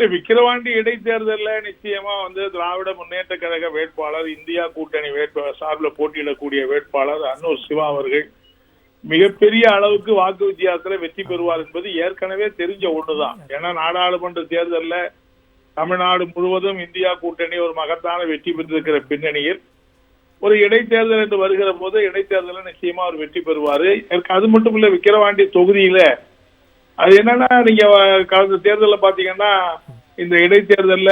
இல்ல விக்கிரவாண்டி இடைத்தேர்தல்ல நிச்சயமா வந்து திராவிட முன்னேற்ற கழக வேட்பாளர் இந்தியா கூட்டணி வேட்பாளர் சார்பில் போட்டியிடக்கூடிய வேட்பாளர் அன்னூர் சிவா அவர்கள் மிகப்பெரிய அளவுக்கு வாக்கு வித்தியாசத்துல வெற்றி பெறுவார் என்பது ஏற்கனவே தெரிஞ்ச ஒண்ணுதான். ஏன்னா நாடாளுமன்ற தேர்தல்ல தமிழ்நாடு முழுவதும் இந்தியா கூட்டணி ஒரு மகத்தான வெற்றி பெற்றிருக்கிற பின்னணியில் ஒரு இடைத்தேர்தல் என்று வருகிற போது இடைத்தேர்தலில் நிச்சயமா அவர் வெற்றி பெறுவாரு. அது மட்டும் இல்ல விக்கிரவாண்டி தொகுதியில அது என்னன்னா நீங்க அஹ், கடந்த பாத்தீங்கன்னா இந்த இடைத்தேர்தல்ல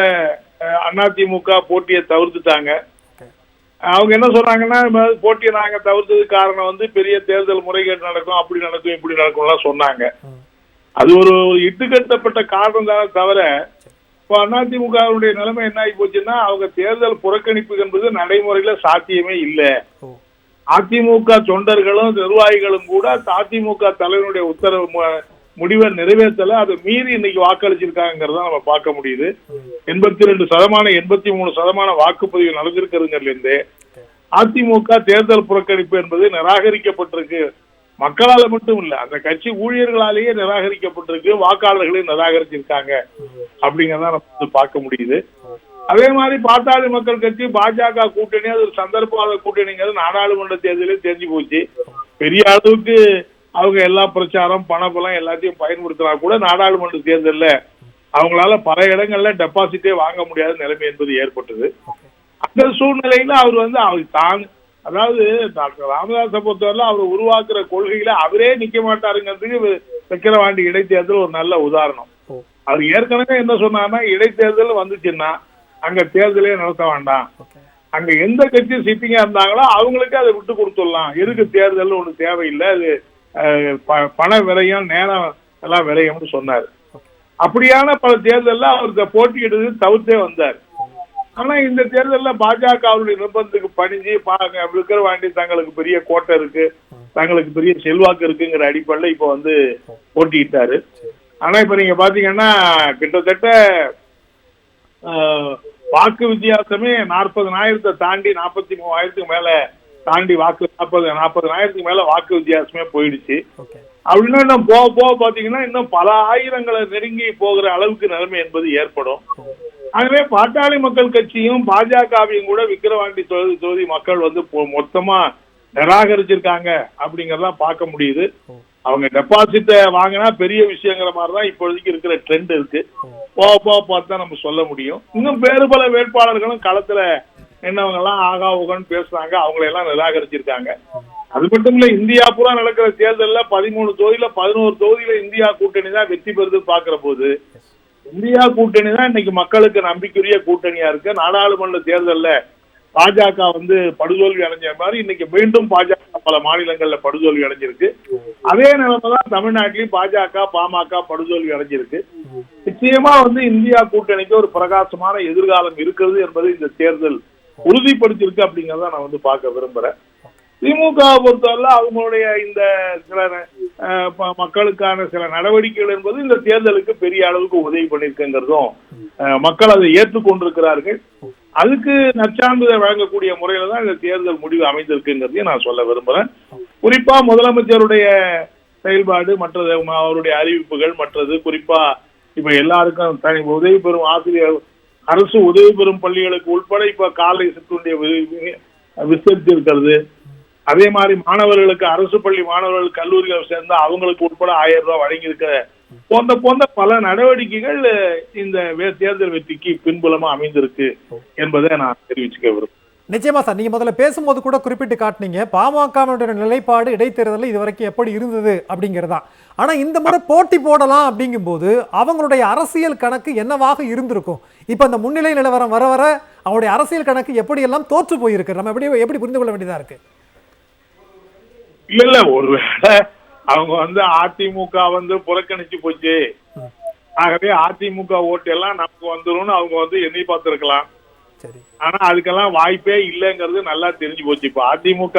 அதிமுக போட்டியை தவிர்த்துட்டாங்க. அவங்க என்ன சொல்றாங்கன்னா போட்டியை நாங்க தவிர்த்ததுக்கு காரணம் வந்து பெரிய தேர்தல் முறைகேடு நடக்கும் அப்படி நடக்கும் இப்படி நடக்கும்லாம் சொன்னாங்க. அது ஒரு இட்டுக்கட்டப்பட்ட காரணம் தானே தவிர இப்போ அதிமுகவுடைய நிலைமை என்ன ஆகி போச்சுன்னா அவங்க தேர்தல் புறக்கணிப்பு என்பது நடைமுறையில சாத்தியமே இல்லை. அதிமுக தொண்டர்களும் நிர்வாகிகளும் கூட அதிமுக தலைவனுடைய உத்தரவு முடிவை நிறைவேற்றல. அதை மீறி இன்னைக்கு வாக்களிச்சிருக்காங்கிறத நம்ம பார்க்க முடியுது. எண்பத்தி ரெண்டு சதமான எண்பத்தி மூணு சதமான வாக்குப்பதிவு நடந்திருக்கிறதுல இருந்தே அதிமுக தேர்தல் புறக்கணிப்பு என்பது நிராகரிக்கப்பட்டிருக்கு. மக்களால மட்டும் இல்ல அந்த கட்சி ஊழியர்களாலேயே நிராகரிக்கப்பட்டிருக்கு வாக்காளர்களையும் நிராகரிச்சிருக்காங்க அப்படிங்கறத நம்ம வந்து பார்க்க முடியுது. அதே மாதிரி பாட்டாளி மக்கள் கட்சி பாஜக கூட்டணி அது ஒரு சந்தர்ப்பவாத கூட்டணிங்கிறது நாடாளுமன்ற தேர்தலே தெரிஞ்சு போச்சு. பெரிய அளவுக்கு அவங்க எல்லா பிரச்சாரம் பணபலம் எல்லாத்தையும் பயன்படுத்தினா கூட நாடாளுமன்ற தேர்தல்ல அவங்களால பல இடங்கள்ல டெபாசிட்டே வாங்க முடியாத நிலைமை என்பது ஏற்பட்டது. அந்த சூழ்நிலையில அவர் வந்து அவர் தான் அதாவது டாக்டர் ராமதாஸை பொறுத்தவரை அவர் உருவாக்குற கொள்கையில அவரே நிக்க மாட்டாருங்கிறதுக்கு விக்கிரவாண்டி இடைத்தேர்தல் ஒரு நல்ல உதாரணம். அவர் ஏற்கனவே என்ன சொன்னார்னா இடைத்தேர்தல் வந்துச்சுன்னா அங்க தேர்தலே நடத்த வேண்டாம். அங்க எந்த கட்சி சிட்டிங்கா இருந்தாங்களோ அவங்களுக்கு அதை விட்டு கொடுத்துடலாம். எதுக்கு தேர்தல் ஒண்ணு தேவையில்லை. அது பண விலையும் நேரம் எல்லாம் விரயம்னு சொன்னார். அப்படியான பல தேர்தலில் அவருக்கு போட்டியிடுறது தவிர்த்தே வந்தார். ஆனா இந்த தேர்தல்ல பாஜகவுடைய நிர்பந்தத்துக்கு பணிஞ்சு பாருங்க விக்கிரவாண்டி தங்களுக்கு பெரிய கோட்டை இருக்கு தங்களுக்கு பெரிய செல்வாக்கு இருக்குங்கிற அடிப்படையில இப்ப வந்து போட்டியிட்டாரு. ஆனா இப்ப நீங்க பாத்தீங்கன்னா கிட்டத்தட்ட ஆஹ், வாக்கு வித்தியாசமே நாற்பது ஆயிரத்தை தாண்டி நாற்பத்தி மூவாயிரத்துக்கு மேல தாண்டி வாக்கு நாற்பது நாற்பதனாயிரத்துக்கு மேல வாக்கு வித்தியாசமே போயிடுச்சு. அப்படின்னா இன்னும் போக போக பாத்தீங்கன்னா இன்னும் பல ஆயிரங்களை நெருங்கி போகிற அளவுக்கு நிலைமை என்பது ஏற்படும். ஆகவே பாட்டாளி மக்கள் கட்சியும் பாஜகவையும் கூட விக்கிரவாண்டி தொகுதி தொகுதி மக்கள் வந்து மொத்தமா நிராகரிச்சிருக்காங்க அப்படிங்கறதெல்லாம் பார்க்க முடியுது. அவங்க டெபாசிட்ட வாங்கினா பெரிய விஷயங்கிற மாதிரி தான் இப்போதைக்கு இருக்கிற ட்ரெண்ட் இருக்கு. போக போக பார்த்தா நம்ம சொல்ல முடியும். இன்னும் வேறு பல வேட்பாளர்களும் களத்துல என்னவங்க எல்லாம் ஆகா உகன்னு பேசுறாங்க அவங்களை எல்லாம் நிராகரிச்சிருக்காங்க. அது மட்டும் இல்ல இந்தியா பூரா நடக்கிற தேர்தல்ல பதிமூணு தொகுதியில பதினோரு தொகுதியில இந்தியா கூட்டணி தான் வெற்றி பெறுது பாக்குற போது இந்தியா கூட்டணி தான் இன்னைக்கு மக்களுக்கு நம்பிக்கையுரிய கூட்டணியா இருக்கு. நாடாளுமன்ற தேர்தல்ல பாஜக வந்து படுதோல்வி அடைஞ்ச மாதிரி இன்னைக்கு மீண்டும் பாஜக பல மாநிலங்கள்ல படுதோல்வி அடைஞ்சிருக்கு. அதே நிலைமைதான் தமிழ்நாட்டிலயும் பாஜக பாமக படுதோல்வி அடைஞ்சிருக்கு. நிச்சயமா வந்து இந்தியா கூட்டணிக்கு ஒரு பிரகாசமான எதிர்காலம் இருக்கிறது என்பது இந்த தேர்தல் உறுதிப்படுத்தியிருக்கு அப்படிங்கறத நான் வந்து பார்க்க விரும்புறேன். திமுக பொறுத்தவரை அவங்களுடைய இந்த சில மக்களுக்கான சில நடவடிக்கைகள் என்பது இந்த தேர்தலுக்கு பெரிய அளவுக்கு உதவி பண்ணியிருக்குங்கிறதும் மக்கள் அதை ஏற்றுக்கொண்டிருக்கிறார்கள். அதுக்கு நச்சான்றிதழ் வழங்கக்கூடிய முறையில தான் இந்த தேர்தல் முடிவு அமைந்திருக்குங்கிறதையும் நான் சொல்ல விரும்புறேன். குறிப்பா முதலமைச்சருடைய செயல்பாடு மற்றது அவருடைய அறிவிப்புகள் மற்றது குறிப்பா இப்ப எல்லாருக்கும் தனி உதவி பெறும் ஆசிரியர் அரசு உதவி பெறும் பள்ளிகளுக்கு உட்பட இப்ப காலை சிற்றுண்டிய விஸ்தரித்து இருக்கிறது அதே மாதிரி மாணவர்களுக்கு அரசு பள்ளி மாணவர்கள் கல்லூரிகள் சேர்ந்தா அவங்களுக்கு உட்பட ஆயிரம் ரூபாய் வழங்கியிருக்க போன்ற போன்ற பல நடவடிக்கைகள் இந்த வே- தேர்தல் வெற்றிக்கு பின்புலமா அமைந்திருக்கு என்பதை நான் தெரிவிச்சுக்க விரும்புகிறேன். நிச்சயமா சார் நீங்க முதல்ல பேசும்போது கூட குறிப்பிட்டு காட்டுனீங்க. பாமகவுடைய நிலைப்பாடு இடைத்தேர்தலில் இது வரைக்கும் எப்படி இருந்தது அப்படிங்கிறதா ஆனா இந்த முறை போட்டி போடலாம் அப்படிங்கும்போது அவங்களுடைய அரசியல் கணக்கு என்னவாக இருந்திருக்கும்? இப்ப இந்த முன்னிலை நிலவரம் வர வர அவங்களுடைய அரசியல் கணக்கு எப்படி எல்லாம் தோற்று போயிருக்கு? நம்ம எப்படி எப்படி புரிந்து கொள்ள வேண்டியதா இருக்கு? இல்ல இல்ல ஒருவேளை அவங்க வந்து அதிமுக வந்து புறக்கணிச்சு போச்சு. ஆகவே அதிமுக ஓட்டு எல்லாம் நமக்கு வந்துரும்னு அவங்க வந்து எண்ணி பார்த்திருக்கலாம். சரி. ஆனா அதுக்கெல்லாம் வாய்ப்பே இல்லைங்கிறது நல்லா தெரிஞ்சு போச்சு. இப்ப அதிமுக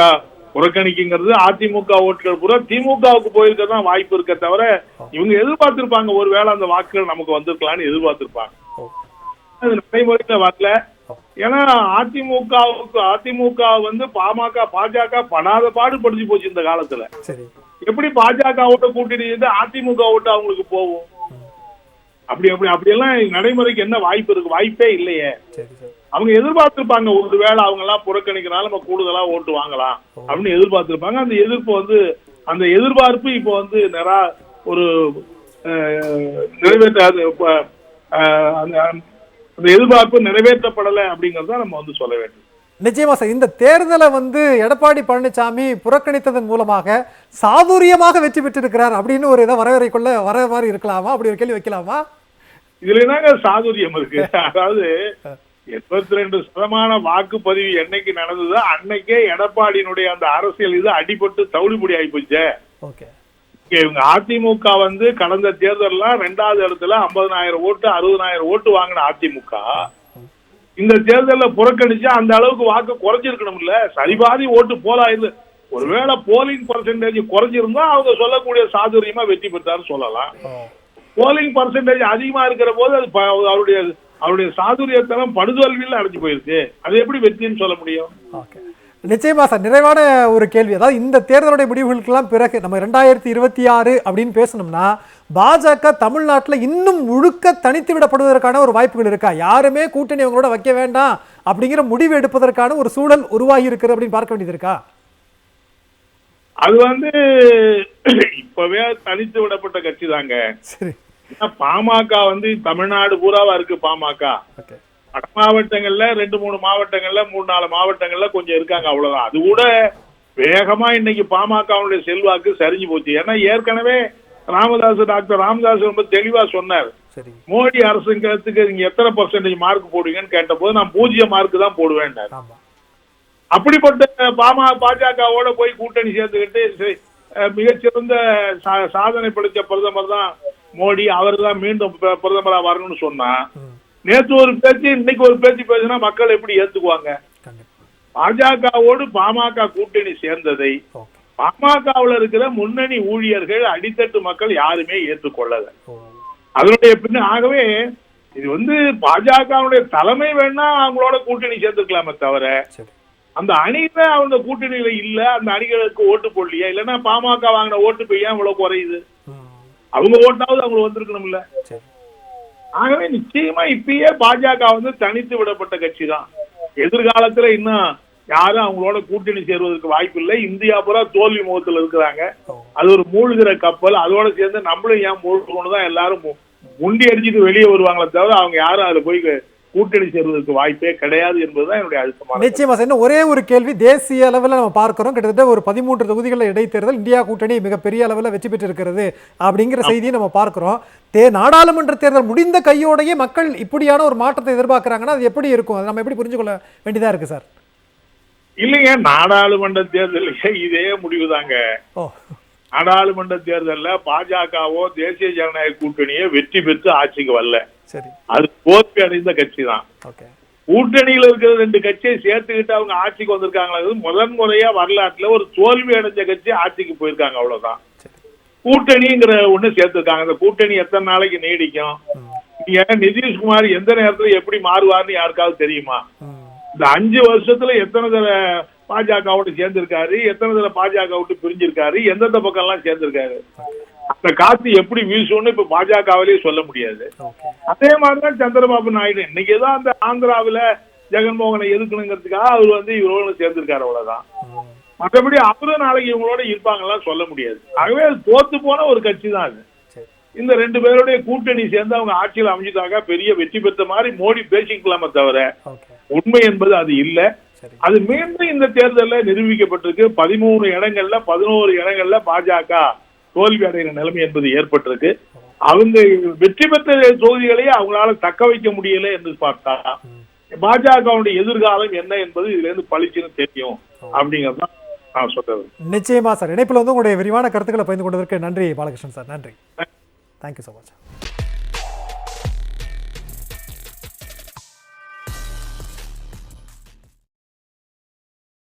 புறக்கணிக்குங்கிறது அதிமுக ஓட்டுகள் பூரா திமுகவுக்கு போயிருக்க தான் வாய்ப்பு இருக்க தவிர இவங்க எதிர்பார்த்திருப்பாங்க ஒருவேளை அந்த வாக்குகள் நமக்கு வந்திருக்கலாம்னு எதிர்பார்த்திருப்பாங்க. அது நடைமுறையில வரல. ஏன்னா அதிமுகவுக்கு அதிமுக வந்து பாமக பாஜக படாத பாடுபடுத்தி போச்சு இந்த காலத்துல. எப்படி பாஜக ஓட்ட கூட்டணி இருந்து அதிமுக ஓட்டு அவங்களுக்கு போகும்? அப்படி அப்படி அப்படியெல்லாம் நடைமுறைக்கு என்ன வாய்ப்பு இருக்கு? வாய்ப்பே இல்லையே. சரி சரி. அவங்க எதிர்பார்த்திருப்பாங்க ஒருவேளை அவங்க எல்லாம் புறக்கணிக்கிறனால நம்ம கூடுதலா ஓட்டு வாங்கலாம் அப்படின்னு எதிர்பார்த்திருப்பாங்க. அந்த எதிர்ப்பு வந்து அந்த எதிர்பார்ப்பு இப்போ வந்து நிறா ஒரு நிறைவேற்றாது அந்த எதிர்பார்ப்பு நிறைவேற்றப்படலை அப்படிங்கறத நம்ம வந்து சொல்ல வேண்டும். நிச்சயமா சார். இந்த தேர்தலை வந்து எடப்பாடி பழனிசாமி புறக்கணித்ததன் மூலமாக சாதுரியமாக வெற்றி பெற்றிருக்கிறார் அப்படின்னு ஒரு இதை வரவேற்கொள்ள வர மாதிரி இருக்கலாமா? அப்படி ஒரு கேள்வி வைக்கலாமா? இதுல என்னங்க சாதுரியம் இருக்கு? அதாவது எண்பத்தி ரெண்டு சதமான வாக்குப்பதிவு என்னைக்கு நடந்ததோ அன்னைக்கே எடப்பாடியினுடைய அந்த அரசியல் இது அடிபட்டு தவிடுபடி ஓகே. இங்க இவங்க அதிமுக வந்து கடந்த தேர்தல்லாம் ரெண்டாவது இடத்துல ஐம்பதனாயிரம் ஓட்டு அறுபதனாயிரம் ஓட்டு வாங்கின அதிமுக. இந்த தேர்தல்ல புறக்கணிச்சு அந்த அளவுக்கு வாக்கு குறைஞ்சிருக்கணும்ல. சரிபாதி ஓட்டு போலாயிரு ஒருவேளை போலிங் பர்சன்டேஜ் குறைஞ்சிருந்தா அவங்க சொல்லக்கூடிய சாதுரியமா வெற்றி பெற்றாருன்னு சொல்லலாம். போலிங் பர்சன்டேஜ் அதிகமா இருக்கிற போது அது அவருடைய அவருடைய சாதுரியத்தனம் படுதோல்வியில் அடைஞ்சு போயிருக்கு. அது எப்படி வெற்றின்னு சொல்ல முடியும்? ஓகே நிச்சயமா சார் நிறைவான ஒரு கேள்வி. அதாவது இந்த தேர்தலுடைய முடிவுகளுக்கெல்லாம் பிறகு நம்ம ரெண்டாயிரத்தி இருபத்தி ஆறு அப்படின்னு பேசணும்னா பாஜக தமிழ்நாட்டில் இன்னும் முழுக்க தனித்து விடப்படுவதற்கான ஒரு வாய்ப்புகள் இருக்கா? யாருமே கூட்டணி அவங்களோட வைக்க வேண்டாம் அப்படிங்கிற முடிவு எடுப்பதற்கான ஒரு சூழல் உருவாகி இருக்குது அப்படின்னு பார்க்க வேண்டியது இருக்கா? அது வந்து இப்பவே தனித்து விடப்பட்ட கட்சி தாங்க. சரி. பாமக வந்து தமிழ்நாடு பூராவா இருக்கு பாமக. வட மாவட்டங்கள்ல ரெண்டு மூணு மாவட்டங்கள்ல மூணு நாலு மாவட்டங்கள்ல கொஞ்சம் இருக்காங்க அவ்வளவுதான். அது கூட வேகமா இன்னைக்கு பாமகவுடைய செல்வாக்கு சரிஞ்சு போச்சு. ஏன்னா ஏற்கனவே ராமதாஸ் டாக்டர் ராமதாஸ் ரொம்ப தெளிவா சொன்னார். மோடி அரசுங்கிறதுக்கு நீங்க எத்தனை பர்சன்டேஜ் மார்க் போடுவீங்கன்னு கேட்டபோது நான் பூஜ்ஜியம் மார்க் தான் போடுவேன் அப்படிப்பட்ட பாமா பாஜகவோட போய் கூட்டணி சேர்த்துக்கிட்டு மிகச்சிறந்த சாதனை படைத்த பிரதமர் தான் மோடி அவர் தான் மீண்டும் பிர- பிரதமரா வரணும்னு சொன்னா நேத்து ஒரு பேச்சு இன்னைக்கு ஒரு பேச்சு பேசினா மக்கள் எப்படி ஏத்துக்குவாங்க? பாஜகவோடு பாமக கூட்டணி சேர்ந்ததை பாமகவுல இருக்கிற முன்னணி ஊழியர்கள் அடித்தட்டு மக்கள் யாருமே ஏற்றுக்கொள்ளல அதனுடைய பின்ன ஆகவே இது வந்து பாஜகவுடைய தலைமை வேணா அவங்களோட கூட்டணி சேர்த்துக்கலாமே தவிர அந்த அணியில அவங்க கூட்டணியில இல்ல அந்த அணிகளுக்கு ஓட்டு போடலையா? இல்லைன்னா பாமக வாங்கின ஓட்டு இப்ப ஏன் இவ்வளவு குறையுது? அவங்க ஓட்டாவது அவங்க வந்திருக்கணும்ல. சரி. ஆகவே நிச்சயமா இப்பயே பாஜக வந்து தனித்து விடப்பட்ட கட்சி தான் எதிர்காலத்துல இன்னும் யாரும் அவங்களோட கூட்டணி சேருவதற்கு வாய்ப்பு இல்லை இந்தியா பூரா தோல்வி முகத்துல இருக்கிறாங்க. அது ஒரு மூழ்கிற கப்பல். அதோட சேர்ந்து நம்மளும் ஏன் மூழ்கணும் தான் எல்லாரும் முண்டி அடிச்சுட்டு வெளியே வருவாங்களே தவிர அவங்க யாரும் அதுல போய் கூட்டணி சேருவதற்கு வாய்ப்பே கிடையாது என்பதுதான் என்னுடைய அழுத்தமான. நிச்சயமா இன்னும் ஒரே ஒரு கேள்வி தேசிய அளவில் நம்ம பார்க்கிறோம். கிட்டத்தட்ட ஒரு பதிமூன்று தொகுதிகளில் இடைத்தேர்தல் இந்தியா கூட்டணி மிகப்பெரிய அளவில் வெற்றி பெற்றிருக்கிறது அப்படிங்கிற செய்தியை நம்ம பார்க்கிறோம். தே நாடாளுமன்ற தேர்தல் முடிந்த கையோடையே மக்கள் இப்படியான ஒரு மாற்றத்தை எதிர்பார்க்கறாங்கன்னா அது எப்படி இருக்கும்? அதை நம்ம எப்படி புரிஞ்சுக்கொள்ள வேண்டியதா இருக்கு சார்? இல்லைங்க நாடாளுமன்ற தேர்தலுக்கு இதே முடிவுதாங்க. ஓ. நாடாளுமன்ற தேர்தல்ல பாஜகவோ தேசிய ஜனநாயக கூட்டணியோ வெற்றி பெற்று ஆட்சிக்கு வரல. அது தோல்வி அடைந்த கட்சி தான். கூட்டணியில இருக்கிற ரெண்டு கட்சியை சேர்த்துக்கிட்டு அவங்க ஆட்சிக்கு வந்திருக்காங்களா முதன் முறையா வரலாற்றுல ஒரு தோல்வி அடைஞ்ச கட்சி ஆட்சிக்கு போயிருக்காங்க அவ்வளவுதான். கூட்டணிங்கிற ஒண்ணு சேர்த்திருக்காங்க. அந்த கூட்டணி எத்தனை நாளைக்கு நீடிக்கும்? நீங்க நிதிஷ்குமார் எந்த நேரத்துல எப்படி மாறுவார்னு யாருக்காவது தெரியுமா? இந்த அஞ்சு வருஷத்துல எத்தனை தடவை பாஜகவோட சேர்ந்திருக்காரு. எத்தனை தடவை பாஜக விட்டு பிரிஞ்சிருக்காரு? எந்தெந்த பக்கம் எல்லாம் சேர்ந்திருக்காரு? அந்த காத்து எப்படி வீசும்னு இப்ப பாஜகவிலேயே சொல்ல முடியாது. அதே மாதிரிதான் சந்திரபாபு நாயுடு. இன்னைக்கு ஏதோ அந்த ஆந்திராவுல ஜெகன்மோகனை எதுக்கணுங்கிறதுக்காக அவர் வந்து இவரோட சேர்ந்திருக்காரு அவ்வளவுதான். ம் மற்றபடி அவரும் நாளைக்கு இவங்களோட இருப்பாங்கலாம் சொல்ல முடியாது. ஆகவே அது தோத்து போன ஒரு கட்சி தான் அது இந்த ரெண்டு பேருடைய கூட்டணி சேர்ந்து அவங்க ஆட்சியில் அமைஞ்சிட்டாங்க பெரிய வெற்றி பெற்ற மாதிரி மோடி பேசிக்கலாமே தவிர உண்மை என்பது அது இல்ல. அது மீண்டும் இந்த தேர்தலில் நிரூபிக்கப்பட்டிருக்கு. பதிமூணு இடங்கள்ல பதினோரு இடங்கள்ல பாஜக தோல்வி அடைகிற நிலைமை என்பது ஏற்பட்டிருக்கு. அவங்க வெற்றி பெற்ற தொகுதிகளையே அவங்களால தக்க வைக்க முடியல என்று பார்த்தா பாஜகவுடைய எதிர்காலம் என்ன என்பது இதுல இருந்து பளிச்சுன்னு தெரியும் அப்படிங்கறதுதான் நான் சொல்றது நிச்சயமா சார். இணைப்பில் வந்து உங்களுடைய விரிவான கருத்துக்களை பகிர்ந்து கொண்டதற்கு நன்றி பாலகிருஷ்ணன் சார். நன்றி. Thank you so much